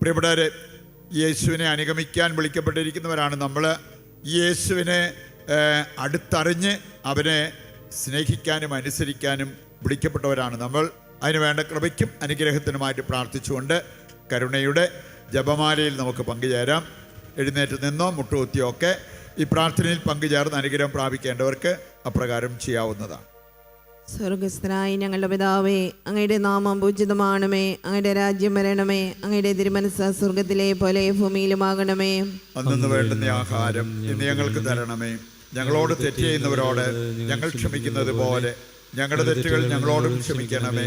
പ്രിയപ്പെട്ടവരെ യേശുവിനെ അനുഗമിക്കാൻ വിളിക്കപ്പെട്ടിരിക്കുന്നവരാണ് നമ്മൾ. യേശുവിനെ അടുത്തറിഞ്ഞ് അവനെ സ്നേഹിക്കാനും അനുസരിക്കാനും വിളിക്കപ്പെട്ടവരാണ് നമ്മൾ. അതിന് വേണ്ട കൃപയ്ക്കും അനുഗ്രഹത്തിനുമായിട്ട് പ്രാർത്ഥിച്ചുകൊണ്ട് കരുണയുടെ ജപമാലയിൽ നമുക്ക് പങ്കുചേരാം. എഴുന്നേറ്റ് നിന്നോ മുട്ടുകുത്തിയോ ഒക്കെ ഈ പ്രാർത്ഥനയിൽ പങ്കുചേർന്ന് അനുഗ്രഹം പ്രാപിക്കേണ്ടവർക്ക് അപ്രകാരം ചെയ്യാവുന്നതാണ്. സ്വർഗസ്ഥനായി ഞങ്ങളുടെ പിതാവേ അങ്ങയുടെ നാമം പൂജിതമാണമേ അങ്ങയുടെ രാജ്യം വരണമേ അങ്ങയുടെ തിരുമനസ് സ്വർഗത്തിലെ പോലെ ഭൂമിയിലുമാകണമേ. അന്നു വേണ്ടുന്ന ആഹാരം ഇന്ന് ഞങ്ങൾക്ക് തരണമേ. ഞങ്ങളോട് തെറ്റ് ചെയ്യുന്നവരോട് ഞങ്ങൾ ക്ഷമിക്കുന്നത് പോലെ ഞങ്ങളുടെ തെറ്റുകൾ ഞങ്ങളോടും ക്ഷമിക്കണമേ.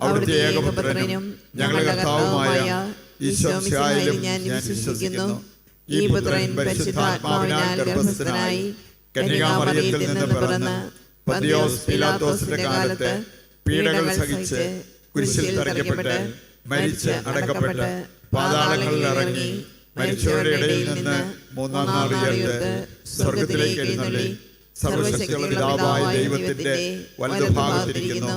അവിടുത്തെ ഏകപുത്രനും ഞങ്ങളുടെ കർത്താവുമായ ഞാൻ വിശ്വസിക്കുന്നു. ഈ പുത്രൻ പരിശുദ്ധാത്മാവിനാൽ ഗർഭസ്ഥനായി കന്യകാമറിയത്തിൽ നിന്ന് പിറന്ന് പന്തിയോസ് പിലാത്തോസിന്റെ കാലത്ത് പീഡകൾ സഹിച്ച് കുരിശിൽ തറയ്ക്കപ്പെട്ട് മരിച്ച് അടക്കപ്പെട്ട് പാതാളങ്ങളിൽ ഇറങ്ങി മരിച്ചവരുടെ ഇടയിൽ നിന്ന് മൂന്നാം നാൾ ഉയർത്ത് സ്വർഗത്തിലേക്ക് എഴുന്നള്ളി സർവശക്തിയുള്ള പിതാവായ ദൈവത്തിന്റെ വലതുഭാഗത്തിരിക്കുന്നു.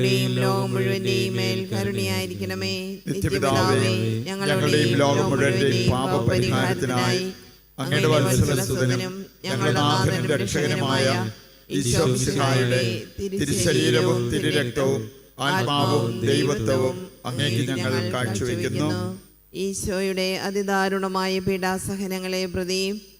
ഞങ്ങളുടെയും ലോകം മുഴുവന്റെയും മേൽ കരുണയായിരിക്കണമേ. നിത്യപിതാവേ ഞങ്ങളുടെയും ലോകം മുഴുവന്റെയും പാപപരിഹാരത്തിനായി അങ്ങയുടെ വത്സലസുതനും ഞങ്ങളുടെ നാഥനും രക്ഷകനുമായ ഈശോ മിശിഹായുടെ തിരുശരീരവും തിരുരക്തവും ആത്മാവും ദൈവത്വവും അങ്ങേക്ക് ഞങ്ങൾ കാഴ്ചവെക്കുന്നു. ഈശോയുടെ അതിദാരുണമായ പീഡാസഹനങ്ങളെ പ്രതി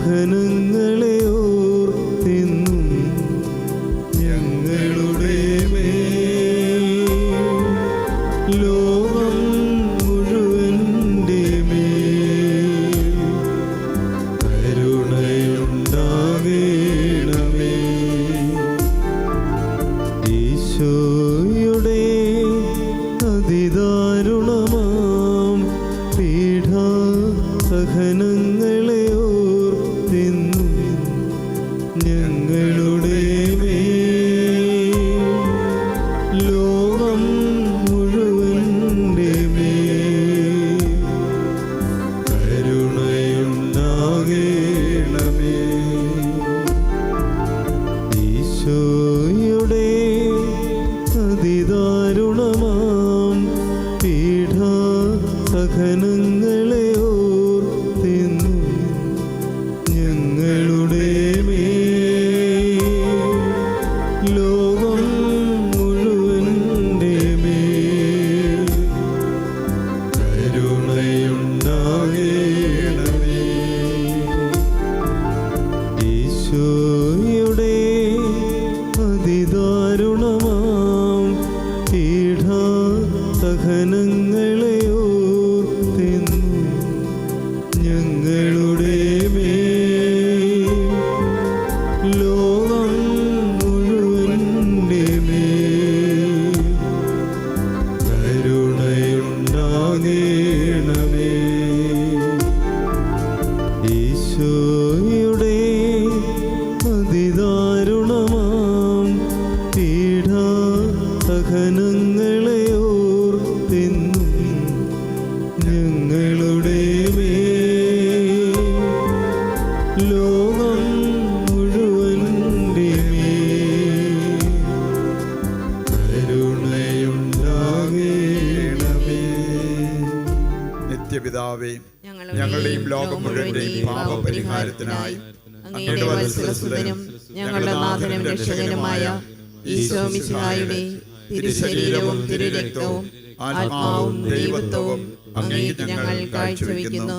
സഹനങ്ങളെ ഓർത്തെന്നും ഞങ്ങളുടെ ലോകം മുഴുവന്റെ കരുണയുണ്ടാവേണമേ. ഈശോയുടെ അതിദാരുണമാം പീഠ സഹന കൃപയുടെ ലോകം മുഴുവന്റെയും പാപപരിഹാരത്തിനായി അങ്ങയുടെ ഞങ്ങളുടെ നാഥനും രക്ഷകനുമായ ഈശോ മിശിഹായുടെ തിരുശരീരവും തിരുരക്തവും ആത്മാവും ദൈവത്വവും അങ്ങേക്ക് ഞങ്ങൾ കാഴ്ചവെക്കുന്നു.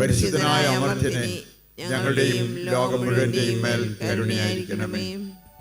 പരിശുദ്ധനായ അമർത്യനെ ഞങ്ങളുടെയും ലോകം മുഴുവന്റെയും മേൽ കരുണയായിരിക്കണമേ.